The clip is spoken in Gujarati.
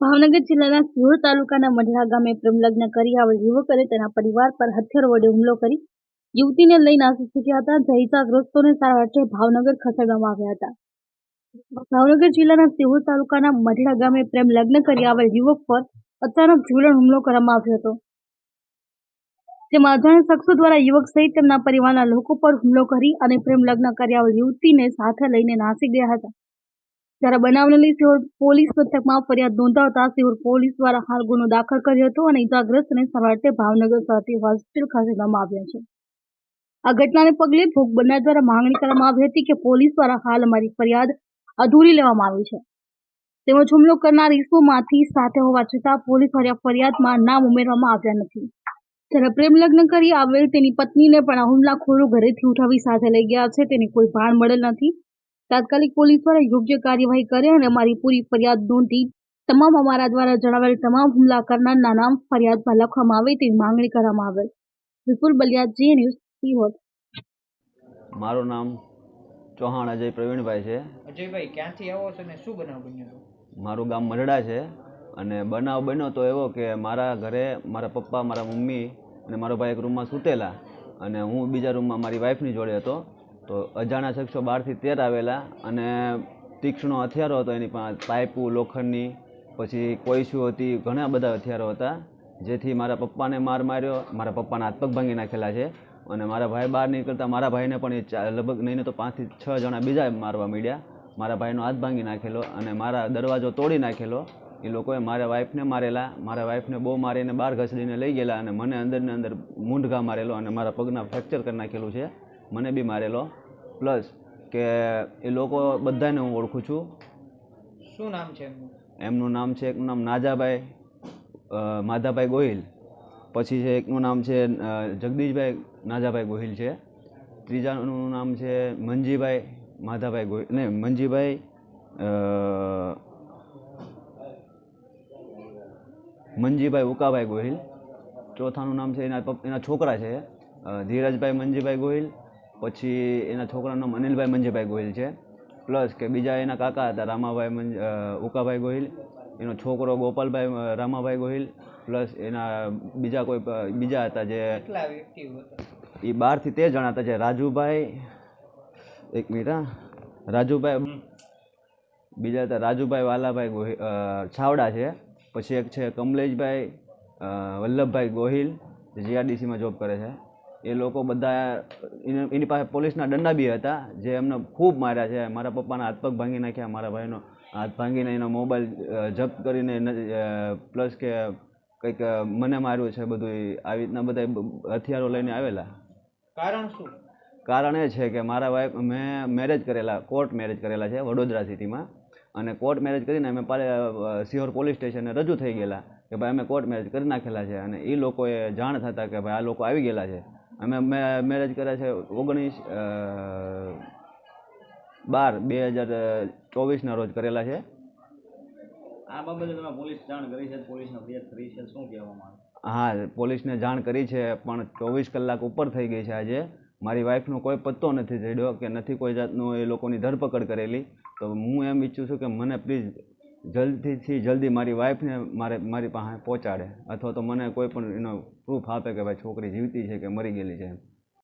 ભાવનગર જિલ્લાના સિહોર તાલુકાના મઢડા ગામે પ્રેમલગ્ન કરી આવેલ યુવકોએ તેના પરિવાર પર હથિયાર વડે હુમલો કરી યુવતીને લઈ નાસી છૂટ્યા હતા. જ્યાં ઇજાગ્રસ્તોને સારવાર ભાવનગર ખસેડવામાં આવ્યા હતા. ભાવનગર જિલ્લાના સિહોર તાલુકાના મઢડા ગામે પ્રેમ લગ્ન કરી આવેલ યુવક પર અચાનક જીવલેણ હુમલો કરવામાં આવ્યો હતો. જેમાં અજાણ્યા શખ્સો દ્વારા યુવક સહિત તેમના પરિવારના લોકો પર હુમલો કરી અને પ્રેમ લગ્ન કરી આવેલ યુવતીને સાથે લઈને નાસી ગયા હતા. જ્યારે બનાવને સિહોર પોલીસ મથકમાં ફરિયાદ નોંધાવતા સિહોર પોલીસ દ્વારા હાલ ગુનો દાખલ કર્યો હતો અને ઇજાગ્રસ્તને સારવાર ભાવનગર સરકારી હોસ્પિટલ ખસેડવામાં આવ્યા છે. આ ઘટનાને પગલે ભોગ બનનાર દ્વારા માંગણી કરવામાં આવી હતી કે પોલીસ દ્વારા હાલ અમારી ફરિયાદ અધૂરી લેવામાં આવી છે. તેમજ હુમલો કરનાર ઈસમોમાંથી સાથે હોવા છતાં પોલીસ દ્વારા ફરિયાદમાં નામ ઉમેરવામાં આવ્યા નથી. જ્યારે પ્રેમ લગ્ન કરી આવેલ તેની પત્નીને પણ આ હુમલાખોરો ઘરેથી ઉઠાવી સાથે લઈ ગયા છે. તેની કોઈ ભાન મળેલ નથી. તાત્કાલિક પોલીસ દ્વારા યોગ્ય કાર્યવાહી કરે અને અમારી પૂરી ફરિયાદ નોંધી તમામ અમારા દ્વારા જણાવેલ તમામ હુમલા કરનારના નામ ફરિયાદમાં લખવામાં આવે તેવી માંગણી કરવામાં આવેલ વિપુલ બલિયા જે ન્યૂઝ સિહોર મારું નામ ચૌહાણ અજય પ્રવીણભાઈ છે. અજયભાઈ ક્યાંથી આવો છો અને શું બનાવ બન્યો હતો? મારું ગામ મરડા છે અને બનાવ બન્યો તો એવો કે મારા ઘરે મારા પપ્પા મારા મમ્મી અને મારો ભાઈ એક રૂમમાં સૂતેલા અને હું બીજા રૂમમાં મારી વાઈફની જોડે હતો. તો અજાણ્યા શખ્સો બારથી તેર આવેલા અને તીક્ષ્ણો હથિયારો હતો એની પાસે પાઇપું, લોખંડની, પછી કોઈશું હતી, ઘણા બધા હથિયારો હતા, જેથી મારા પપ્પાને માર માર્યો. મારા પપ્પાના હાથ પગ ભાંગી નાખેલા છે અને મારા ભાઈ બહાર નીકળતા મારા ભાઈને પણ એ લગભગ નહીં તો પાંચથી છ જણા બીજા મારવા મીડ્યા. મારા ભાઈનો હાથ ભાંગી નાખેલો અને મારા દરવાજો તોડી નાખેલો. એ લોકોએ મારા વાઈફને મારેલા. મારા વાઈફને બહુ મારીને બહાર ઘસડીને લઈ ગયેલા અને મને અંદરને અંદર મૂંઢઘા મારેલો અને મારા પગના ફ્રેક્ચર કરી નાખેલું છે. મને બી મારેલો. પ્લસ કે એ લોકો બધાને હું ઓળખું છું. શું નામ છે એમનું? એમનું નામ છે એકનું નામ નાજાભાઈ માધાભાઈ ગોહિલ. પછી છે એકનું નામ છે જગદીશભાઈ નાજાભાઈ ગોહિલ છે. ત્રીજાનું નામ છે મંજીભાઈ માધાભાઈ ગોહિલ ને મંજીભાઈ મંજીભાઈ ઉકાભાઈ ગોહિલ. ચોથાનું નામ છે એના એના છોકરા છે ધીરજભાઈ મંજીભાઈ ગોહિલ. પછી એના છોકરાનું નામ અનિલભાઈ મંજીભાઈ ગોહિલ છે. પ્લસ કે બીજા એના કાકા હતા રામાભાઈ મંજ ઉકાભાઈ ગોહિલ એનો છોકરો ગોપાલભાઈ રામાભાઈ ગોહિલ પ્લસ એના બીજા કોઈ બીજા હતા જે એ બારથી તે જણા હતા જે રાજુભાઈ એક મિનિટ રાજુભાઈ બીજા હતા રાજુભાઈ વાલાભાઈ ગોહિલ છાવડા છે. પછી એક છે કમલેશભાઈ વલ્લભભાઈ ગોહિલ જે જીઆરડીસીમાં જોબ કરે છે. એ લોકો બધા એની પાસે પોલીસના દંડા બી હતા જે એમને ખૂબ માર્યા છે. મારા પપ્પાના હાથ પગ ભાંગી નાખ્યા મારા ભાઈનો હાથ ભાંગીને એનો મોબાઈલ જપ્ત કરીને પ્લસ કે કંઈક મને માર્યું છે બધું આવી રીતના બધા હથિયારો લઈને આવેલા. કારણ શું? કારણ એ છે કે મારા વાઈફ મેં મેરેજ કરેલા કોર્ટ મેરેજ કરેલા છે વડોદરા સિટીમાં. અને કોર્ટ મેરેજ કરીને અમે સિહોર પોલીસ સ્ટેશને રજૂ થઈ ગયેલા કે ભાઈ અમે કોર્ટ મેરેજ કરી નાખેલા છે. અને એ લોકોએ જાણ થતા કે ભાઈ આ લોકો આવી ગયેલા છે. અમે મેરેજ કર્યા છે ઓગણીસ બાર બે હજાર ચોવીસના રોજ કરેલા છે. આ બાબતે તમે પોલીસ જાણ કરી છે પોલીસને ફરિયાદ કરી છે શું કહેવામાં આવે? હા પોલીસને જાણ કરી છે પણ ચોવીસ કલાક ઉપર થઈ ગઈ છે આજે. મારી વાઈફનો કોઈ પત્તો નથી ચડ્યો કે નથી કોઈ જાતનું એ લોકોની ધરપકડ કરેલી. તો હું એમ ઈચ્છું છું કે મને પ્લીઝ જલ્દીથી જલ્દી મારી વાઈફને મારે, મારી પાસે પહોંચાડે. અથવા તો મને કોઈ પણ એનો પ્રૂફ આપે કે ભાઈ છોકરી જીવતી છે કે મરી ગયેલી છે.